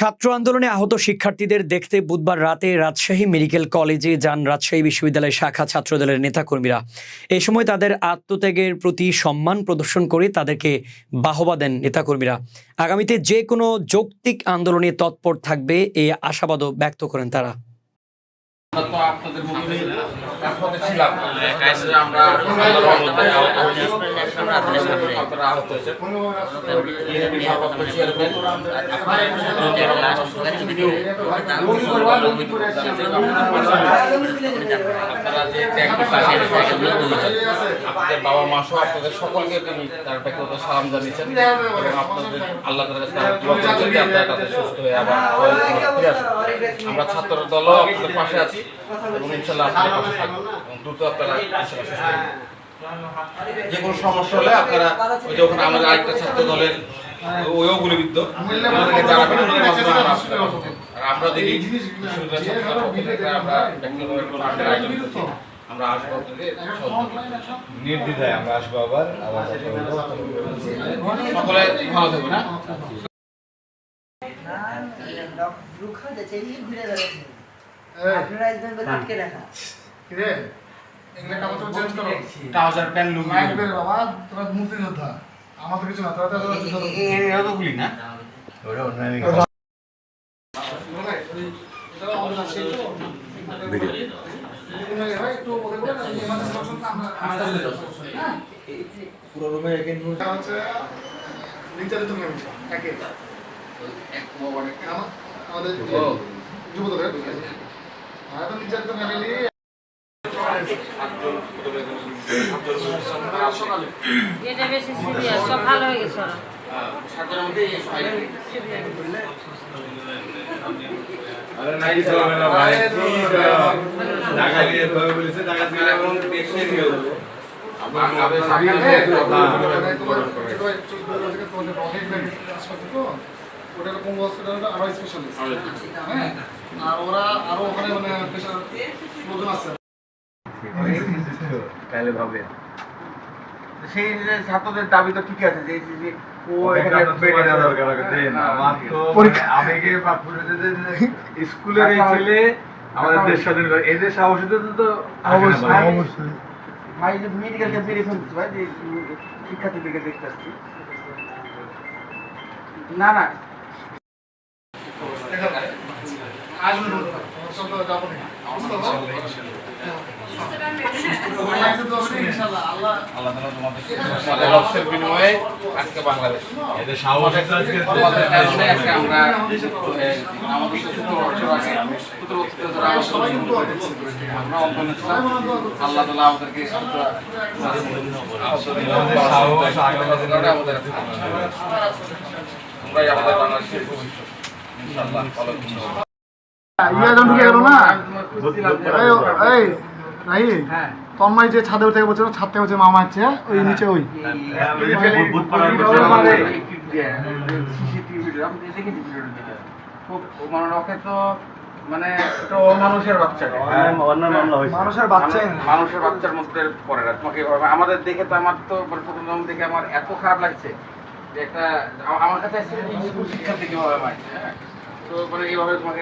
ছাত্র আন্দোলনে আহত শিক্ষার্থীদের দেখতে বুধবার রাতে রাজশাহী মেডিকেল কলেজে যান রাজশাহী বিশ্ববিদ্যালয়ের শাখা ছাত্রদলের নেতাকর্মীরা। এ সময় তাদের আত্মত্যাগের প্রতি সম্মান প্রদর্শন করে তাদেরকে বাহবা দেন নেতাকর্মীরা। আগামীতে যে কোনো যৌক্তিক আন্দোলনে তৎপর থাকবে এ আশাবাদও ব্যক্ত করেন তারা। আপনাদের মধ্যে একসাথে ছিলাম। আমরা আল্লাহর আহত হয়েছি। আপনারা যে বাবা মা আপনাদের সকলকে আপনাদের আল্লাহ সুস্থ হয়ে আবার আমরা ছাত্র দলও আপনাদের পাশে আছি এবং ইনশাল্লাহ দ্রুত। যে কোনো সমস্যা হলে আপনারা ওই আমাদের আরেকটা ছাত্র দলের ওইও গুলিবিদ্ধ ওনাদেরকে আমরা দেখি আমরা আয়োজন করছি আমরা আসব। নির্দ্বিধায় আমরা আসব আবার আবার সকলে ভালো হ্যাঁ মুক্তিযোদ্ধা আমার তো কিছু না তোরা পুরো রুমে হচ্ছে নির্যাতিত তুমি একে আমাদের যুব দলের নির্যাতিত ফ্যামিলি এটা বেশি সিরিয়াস সব ভালো হয়ে গেছে সাতটার মধ্যে আরে নাই চলবে না ভাই টাকা দিয়ে ধরে বলেছে টাকা দিয়ে এখন দেশের গেল আপনাদের ওটা পঙ্গু হসপিটালটা আরও স্পেশালিস্ট হ্যাঁ আর ওরা আরও ওখানে মানে পেশার লোকজন আছে তাহলে ভাবে সেই ছাত্রদের দাবি তো ঠিক আছে যে যে- যে ও ও এখানে এখানে পেটে দরকার আগে দেন আমার তো পরীক্ষা। আবেগে বা স্কুলের এই ছেলে আমাদের দেশ স্বাধীন করে এদের সাহসিত তো অবশ্যই অবশ্যই। ভাই যে মেডিকেল ক্যাম্প বেরিয়ে ফেলছে ভাই যে শিক্ষার্থীদেরকে দেখতে আসছি। না না। আসবেন যাব না। বিনিময়ে আজকে বাংলাদেশ। আজকে। তোমাদের কারণে আজকে আমরা আল্লাহ তাআলা আমাদেরকে আমাদের আমরাই আমাদের বাংলাদেশের ভবিষ্যৎ। ইনশাআল্লাহ ভালো কিছু। ইয়া জন ঢুকে গেল না? এই রাহি হ্যাঁ। তন্ময় যে ছাদে উঠে বলছিল ছাদ থেকে বলছে মামা হচ্ছে ওই নিচে ওই মানে মানে তো মানে একটা অমানুষের বাচ্চা মানুষের বাচ্চাই মানুষের বাচ্চার মধ্যে পড়ে না তোমাকে আমাদের দেখে তো আমার তো মানে প্রথম দেখে আমার এত খারাপ লাগছে যে একটা আমার কাছে স্কুল হ্যাঁ তো মানে এইভাবে তোমাকে